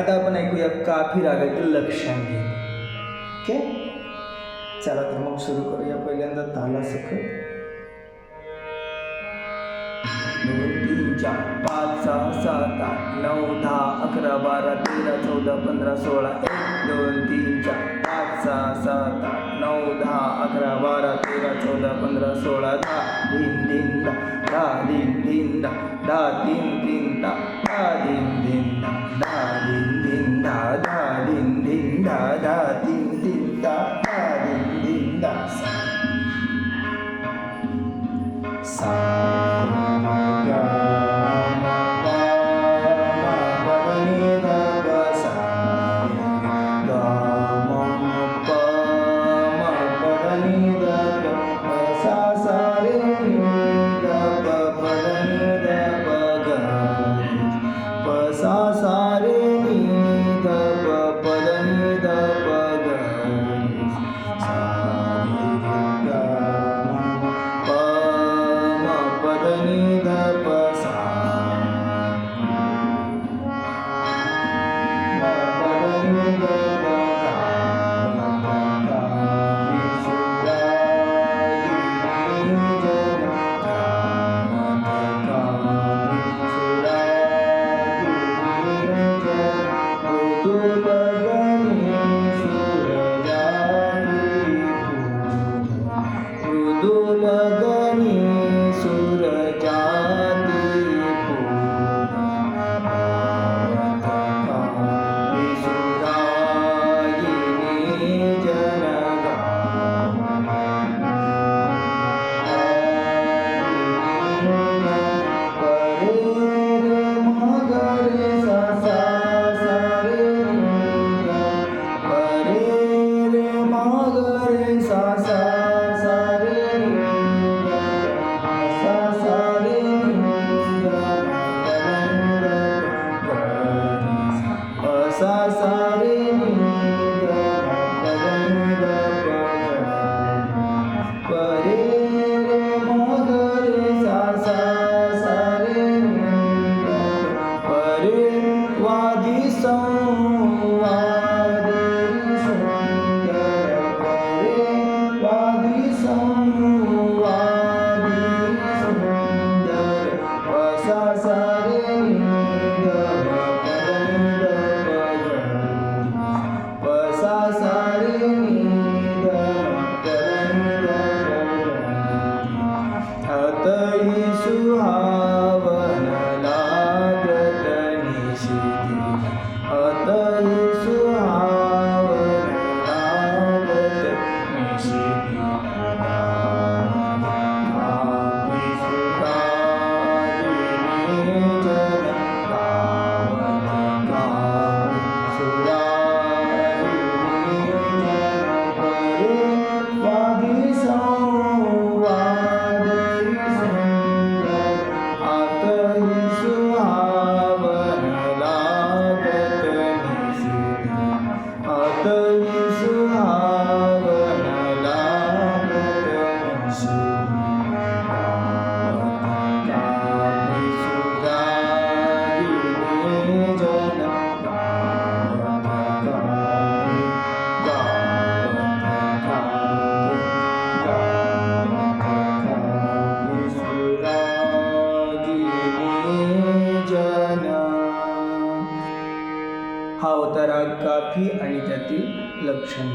आता आपण ऐकूया काफी रागातील लक्षांगी ओके? चला तर मग सुरू करूया पहिल्यांदा ताला सकट पाच सहा सात आठ नऊ दहा अकरा बारा तेरा चौदा पंधरा सोळा एक दोन तीन चार पाच सहा सात आठ नऊ दहा अकरा बारा तेरा चौदा पंधरा सोळा दहा तीन तीन दहा दहा तीन तीन दहा दहा तीन तीन दहा दहा तीन kingdoms. মাগ Amém. Música हा होता काफी आणि त्यातील लक्षण